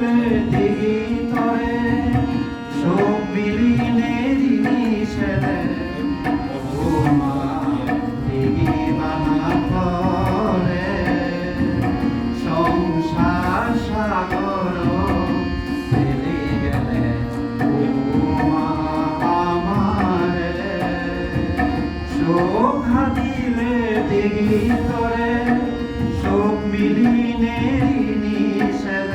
মিলবে দিঘি তরে সব বিলীনে দিঘি সেরে দিঘি বানা করে সংসার সাগর ফেলে গেলে আমার সব হাতিলে দিঘি তরে সব মিলিনে নিষেধ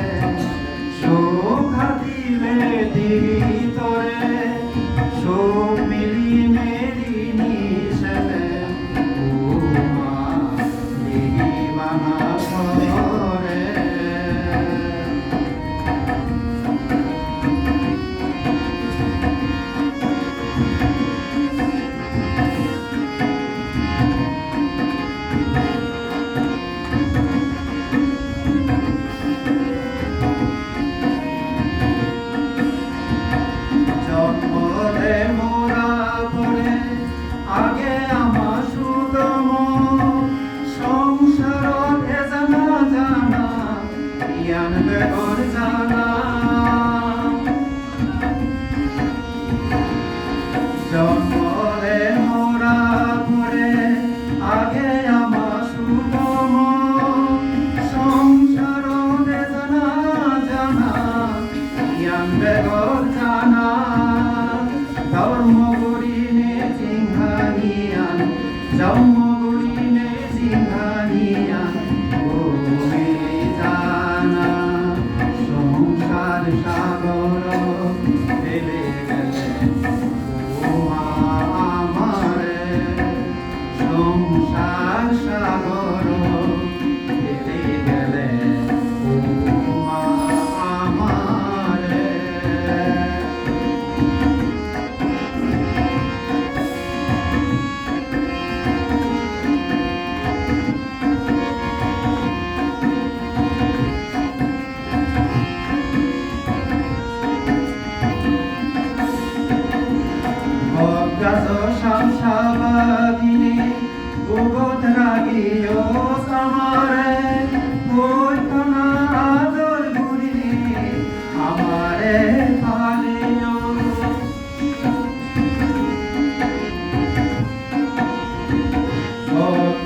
my